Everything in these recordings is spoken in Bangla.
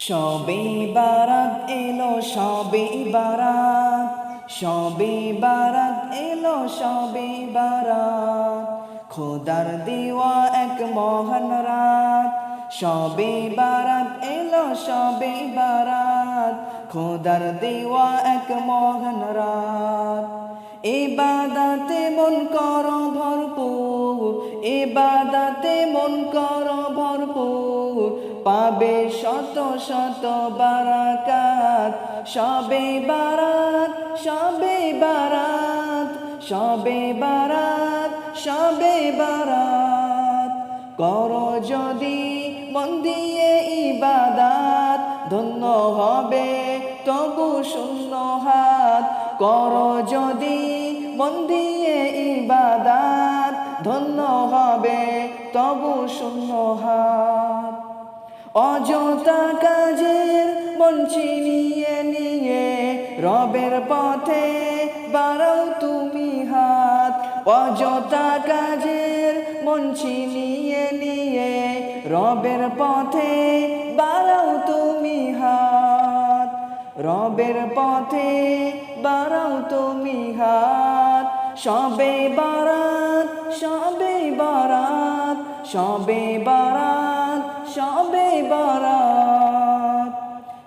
সবে বারাত এলো, সবে বারাত সবে বারাত এলো, সবে বারাত। খোদার দেওয়া এক মহান রাত, সবে বারাত এলো, সবে বারাত। খোদার দেওয়া এক মহান রাত। এবাদাতে মন কর ভরপুর, এবাদাতে মন কর ভরপুর। পাবে শত শত বারাকাত। সবে বারাত সবে বারাত সবে বারাত সবে বারাত। কর যদি মন দিয়ে ইবাদাত, ধন্য হবে তবু শূন্য হাত। কর যদি মন দিয়ে ইবাদাত, ধন্য হবে তবু শূন্য হাত। অযথা কাজের মঞ্চি নিয়ে নিয়ে রবের পথে বাড়াও তুমি হাত। অযথা কাজের মঞ্চি নিয়ে নিয়ে রবের পথে বাড়াও তুমি হাত। রবের পথে বাড়াও তুমি হাত। সবে বারাত সবে বারাত সবে বারাত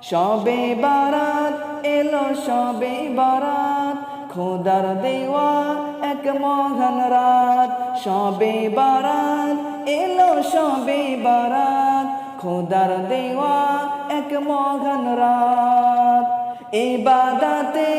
সবে বারাত এলো, সবে বারাত। খোদার দেওয়া এক মহান রাত। সবে বারাত এলো, সবে বারাত। খোদার দেওয়া এক মহান রাত। এবাদাতে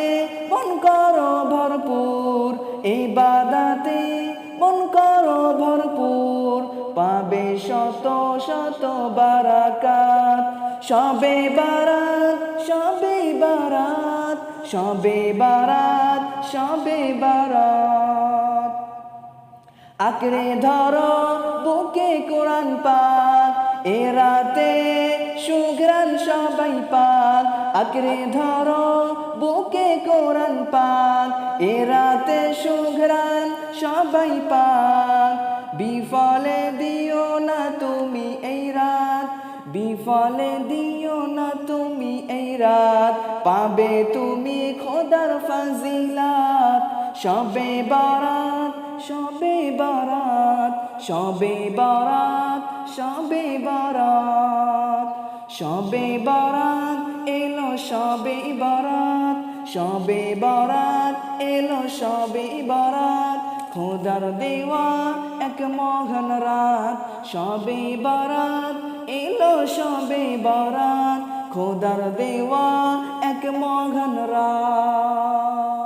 মন করো ভরপুর। এবাদাতে মন করো ভরপুর। পাবে শত শত বারাকাত। সবে বারাত সবে বারাত সবে বারাত সবে বারাত। আঁকড়ে ধরো বুকে কোরআন পাক, এ রাতে সুগ্রান সবাই পাক। আঁকড়ে ধরো বুকে কোরআন পাক, এ রাতে সুগ্রান সবাই পাক। বিফলে বিফলে দিও না তুমি এই রাত। পাবে তুমি খোদার ফাজিলাত। সবে বারাত সবে বারাত সবে বারাত সবে বারাত। সবে বারাত এলো, সবে বারাত। সবে বারাত এলো, সবে বারাত। খোদার দেওয়া এক মহান রাত। সবে বরাত এলো সবে বরাত। খোদার দেওয়া এক মহান রাত।